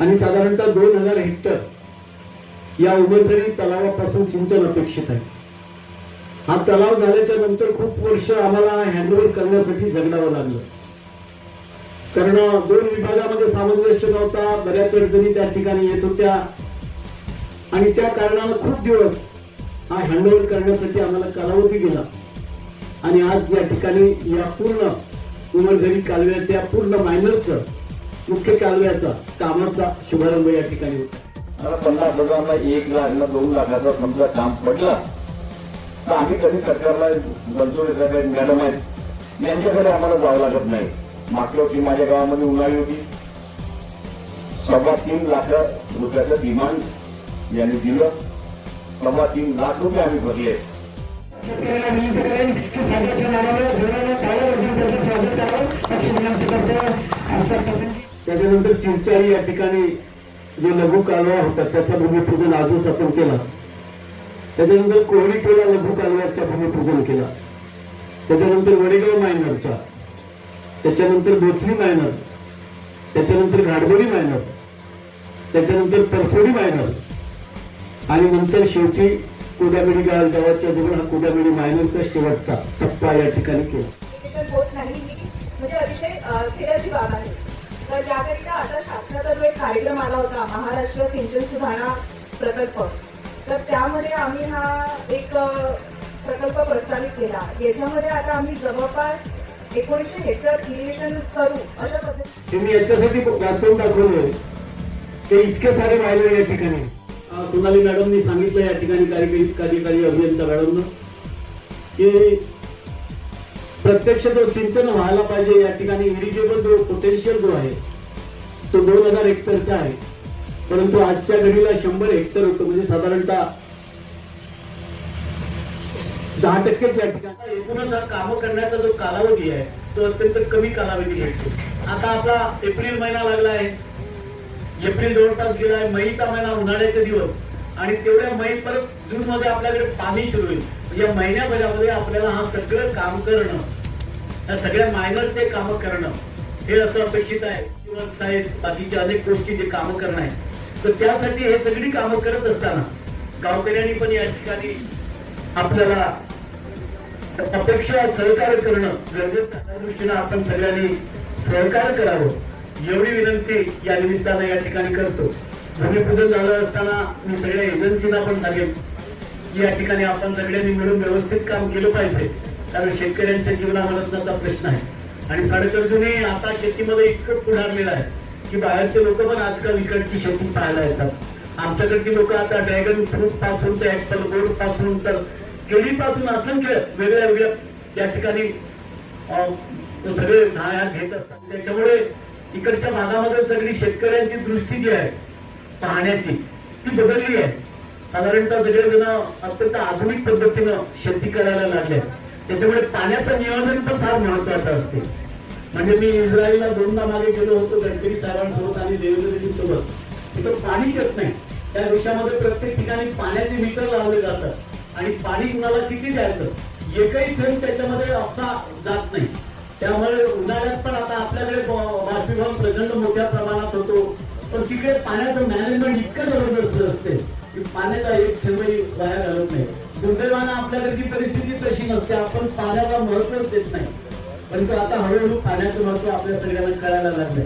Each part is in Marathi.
आणि साधारणतः दोन हजार हेक्टर या उमेदवारी तलावापासून सिंचन अपेक्षित आहे. हा तलाव झाल्याच्यानंतर खूप वर्ष आम्हाला हँडओव्हर करण्यासाठी झगडावं लागलं. कारण दोन विभागामध्ये सामंजस्य नव्हता बऱ्याच अडचणी त्या ठिकाणी येत होत्या. आणि त्या कारणानं खूप दिवस हा हँडओव्हर करण्यासाठी आम्हाला कालावधी गेला. आणि आज या ठिकाणी या पूर्ण उमरझरी कालव्याच्या पूर्ण मायनरचं मुख्य कालव्याचा कामाचा शुभारंभ या ठिकाणी होता. पन्नास हजारांना एक लाख ना दोन लाखाचा समजा काम पडला तर आम्ही कधी सरकारला मंजुरी साहेब मॅडम आहेत यांच्याकडे आम्हाला जावं लागत नाही. मागच्या वर्षी माझ्या गावामध्ये उन्हाळी होती. सव्वा तीन लाख रुपयाचं डिमांड यांनी दिलं. सव्वा तीन लाख रुपये आम्ही भरले शेतकऱ्याला विनंती करेन की साध्याच्या नावानं स्वागत करावं अशी विनंती करतो. आमचा प्रसंगी त्याच्यानंतर चिंचाई या ठिकाणी जो लघु कालवा होता त्याचा भूमिपूजन आजच आपण केला. त्याच्यानंतर कोहळी टोला लघु कालव्याचा भूमिपूजन केला. त्याच्यानंतर वडेगाव मायनरचा. त्याच्यानंतर बोचली मायनर. त्याच्यानंतर घाडबोडी मायनर. त्याच्यानंतर परसोडी मायनर. आणि नंतर शेवटी कोड्यामिडी गाव गावाच्या जवळ हा कोड्यामिडी मायनरचा शेवटचा टप्पा या ठिकाणी केला. होत नाही म्हणजे अतिशय खेळाची बाब आहे. तर त्याकरिता आता शासनाचा जो एक कार्यक्रम आला होता महाराष्ट्र सिंचन सुधारणा प्रकल्प तर त्यामध्ये आम्ही हा एक प्रकल्प प्रस्तावित केला. याच्यामध्ये आता आम्ही जवळपास एकोणीसशे हेक्टर इरिगेशन करू अशा पद्धतीने. याच्यासाठी वाचवून दाखवलोय ते इतके सारे राहिले या ठिकाणी. सोनाली मॅडमनी सांगितलं या ठिकाणी कार्यकारी कार्यकारी अभियंता मॅडमनं की प्रत्यक्ष जो सिंचन व्हायला पाहिजे या ठिकाणी इरिगेबल जो पोटेन्शियल जो आहे तो दोन हजार हेक्टरचा आहे. परंतु आजच्या घडीला शंभर हेक्टर होतो म्हणजे साधारणतः दहा टक्केच या ठिकाणी. एकूणच हा कामं करण्याचा जो कालावधी आहे तो अत्यंत कमी कालावधी भेटतो. आता आपला एप्रिल महिना लागला आहे. एप्रिल तास गेला आहे मईचा महिना उन्हाळ्याचे दिवस. आणि तेवढ्या मई परत जून मध्ये आपल्याकडे पाणी सुरू होईल. या महिन्याभरामध्ये आपल्याला हा सगळं काम करणं या सगळ्या मायनरचे कामं करणं हे असं अपेक्षित आहे. साहेब बाकीच्या अनेक गोष्टी जे कामं करणं आहे. तर त्यासाठी हे सगळी कामं करत असताना गावकऱ्यांनी पण या ठिकाणी आपल्याला अपेक्षा सहकार्य करणं गरजेचं आहे. दृष्टीनं आपण सगळ्यांनी सहकार्य करावं एवढी विनंती या निमित्तानं या ठिकाणी करतो. भूमिपूजन झालं असताना मी सगळ्या एजन्सीना पण सांगेन की या ठिकाणी आपण सगळ्यांनी मिळून व्यवस्थित काम केलं पाहिजे. कारण शेतकऱ्यांच्या जीवनामरणाचा प्रश्न आहे. आणि साडेकर्जूने आता शेतीमध्ये इतकं पुढारलेलं आहे की बाहेरचे लोक पण आजकाल इकडची शेती पाहायला येतात. आमच्याकडची लोक आता ड्रॅगन फ्रूटपासून तर ऍपल गोडपासून तर केळीपासून असंख्य वेगळ्या वेगळ्या या ठिकाणी सगळे ढाया घेत असतात. त्याच्यामुळे इकडच्या भागामध्ये सगळी शेतकऱ्यांची दृष्टी जी आहे पाहण्याची ती बदलली आहे. साधारणतः सगळेजण अत्यंत आधुनिक पद्धतीनं शेती करायला लागले त्याच्यामुळे पाण्याचं नियोजन पण फार महत्वाचं असते. म्हणजे मी इस्रायलला दोनदा मागे गेलो होतो गडकरी साहेबांसोबत आणि देवेंद्रजी सोबत. तिथं पाणी येत नाही. त्या देशामध्ये प्रत्येक ठिकाणी पाण्याचे मीटर लावले जातात. आणि पाणी कुणाला किती द्यायचं? एकही थेंब त्याच्यामध्ये असा जात नाही. त्यामुळे उन्हाळ्यात पण आता आपल्याकडे बाष्पीभवन प्रचंड मोठ्या प्रमाणात होतो. पण तिकडे पाण्याचं मॅनेजमेंट इतकं जबरदस्त असते की पाण्याचा एक थेंबही वाया घालत नाही. दुर्दैवानं आपल्याकडची परिस्थिती तशी नसते. आपण पाण्याला महत्वच देत नाही. परंतु आता हळूहळू पाण्याचं महत्त्व आपल्या सगळ्यांना कळायला लागलंय.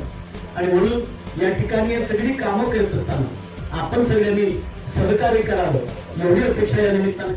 आणि म्हणून या ठिकाणी सगळी कामं करत असताना आपण सगळ्यांनी सहकार्य करावं. एवढी अपेक्षा या निमित्तानं.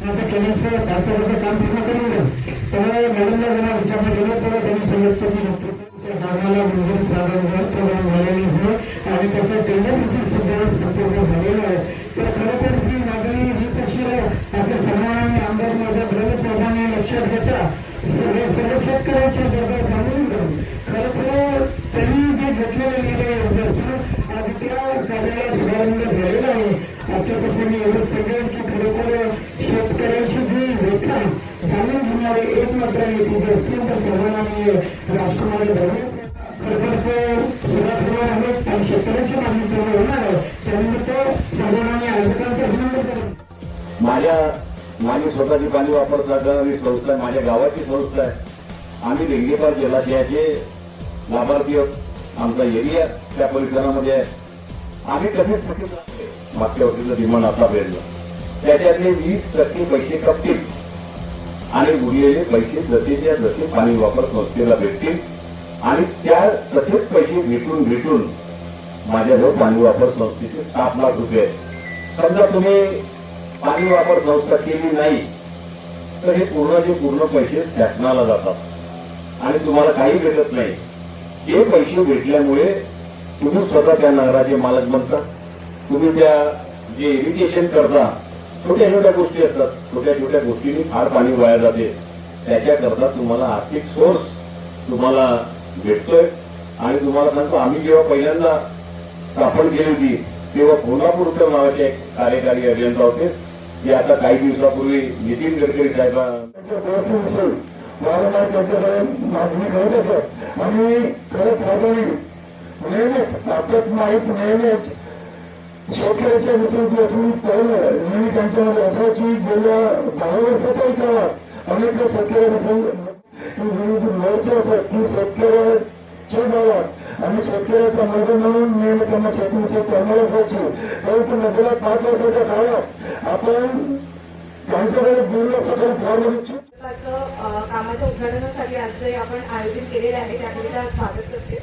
आम्हाला केल्याचं भाषणाचं काम पूर्ण करून त्यामुळे मॅडमला जेव्हा विचारणा केलं तेव्हा त्यांनी सांगितलं की डॉक्टरच्या जागाला मंजूर प्रदान झालेली आहे. आणि त्याच्या टेंडर सुद्धा संपूर्ण झालेलं आहे. तर खरं तर ही मागणी ही कशी आहे आपल्या सन्मानाने आमदार माझ्या द्रव्य साहेबांनी लक्षात घेता सगळ्या सर्व शेतकऱ्यांच्या गरजा जाणून घेऊन खरं तर त्यांनी जे घेतलेले निर्णय होते आज त्या कार्याला शुभारंभ झालेला आहे. आजच्या प्रसंगी एवढं सांगेल की खरोखर शेतकऱ्यांची जी व्यथा जाणून घेणारे एक मात्र नेते जे अत्यंत तर सर्वांनी राजकुमार सरकारचं सुरुवात होणार आहे आणि शेतकऱ्यांची मागणी पूर्ण होणार आहे. त्यानिमित्त सर्वांनी आयोजकांचं अभिनंदन करत. माझ्या माझी स्वतःची पाणी वापरत करणारी संस्था आहे. माझ्या गावाची संस्था आहे. आम्ही रेंगेपार जलाशयाचे लाभार्थी आहोत आमचा एरिया त्या परिसरामध्ये आहे. आम्ही कधीच चुकीचं मागच्या वर्षीचं डिमांड आता भेटलं त्याच्यातले वीस टक्के पैसे कपतील. आणि उरलेले पैसे जसेच्या जसे पाणी वापर संस्थेला भेटतील आणि त्या तसेच पैसे भेटून भेटून माझ्याजवळ पाणी वापर संस्थेचे सात लाख रुपये समजा तुम्ही पाणी वापर संस्था केली नाही तर हे पूर्ण जे पूर्ण पैसे शासनाला जातात. आणि तुम्हाला काही भेटत नाही. हे पैसे भेटल्यामुळे तुम्ही स्वतः त्या नगराचे मालक बनता. तुम्ही त्या जे इरिगेशन करता छोट्या छोट्या गोष्टी असतात. छोट्या छोट्या गोष्टींनी फार पाणी वाया जाते. त्याच्याकरता तुम्हाला आर्थिक सोर्स तुम्हाला भेटतोय. आणि तुम्हाला सांगतो आम्ही जेव्हा पहिल्यांदा स्थापन केली होती तेव्हा कोल्हापूरकर नावाचे एक कार्यकारी अभियंता होते. जे आता काही दिवसापूर्वी नितीन गडकरी साहेब वारंवार त्यांच्याकडे मागणी करत असत. आणि खरंच फायदा नेहमीच आपल्यात माहीत नेहमीच शेतकऱ्याच्या विषयी असून तुम्ही पाहिलं नेहमी त्यांच्यामध्ये असायची गेल्या दहा वर्षाच्याही काळात अनेक शेतकऱ्याविषयी विविध मोर्चे होतात की शेतकऱ्याच्या गावात आणि शेतकऱ्याचा मर्द म्हणून नेहमी त्यांना शेतीविषयी तळमळ असायची परंतु नजरा पाच वर्षाच्या काळात आपण त्यांच्याकडे दुर्लक्ष करून फार निश्चित कामाच्या उद्घाटनासाठी आज जे आपण आयोजित केलेले आहे त्याकरिता स्वागत करते.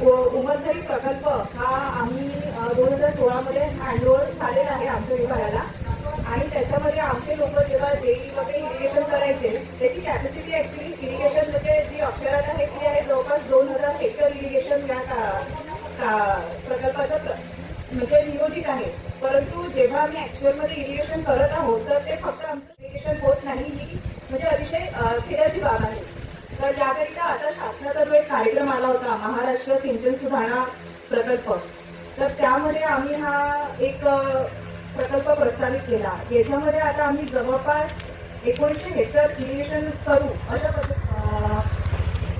उमरसरी प्रकल्प हा आम्ही दोन हजार सोळामध्ये हँडओव्हर झालेला आहे आमच्या विभागाला. आणि त्याच्यामध्ये आमचे लोक जेव्हा डेली वगैरे इरिगेशन करायचे त्याची कॅपॅसिटी ऍक्च्युली इरिगेशन म्हणजे जी अक्षरात आहे ती आहे जवळपास दोन हजार हेक्टर इरिगेशन या प्रकल्पाचं म्हणजे नियोजित आहे. परंतु जेव्हा आम्ही ऍक्च्युअलमध्ये इरिगेशन करत आहोत तर ते फक्त आमचं इरिगेशन होत नाही ही म्हणजे अतिशय अ, बाब आहे. तर याकरिता आता शासनाचा जो एक कार्यक्रम आला होता महाराष्ट्र सिंचन सुधारणा प्रकल्प तर त्यामध्ये आम्ही हा एक प्रकल्प प्रस्तावित केला. याच्यामध्ये आता आम्ही जवळपास एकोणीसशे हेक्टर इरिगेशन करू अशा पद्धत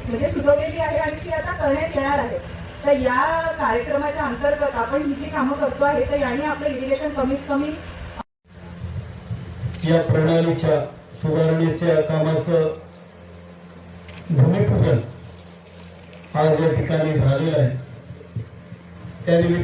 म्हणजे सुचवलेली आहे आणि ती आता करण्यात येणार आहे. तर या कार्यक्रमाच्या अंतर्गत आपण ही जी कामं करतो आहे तर याने आपलं इरिगेशन कमीत कमी या प्रणालीच्या सुधारणेच्या कामाचं भूमिपूजन आज या ठिकाणी झालेलं आहे. त्यानिमित्त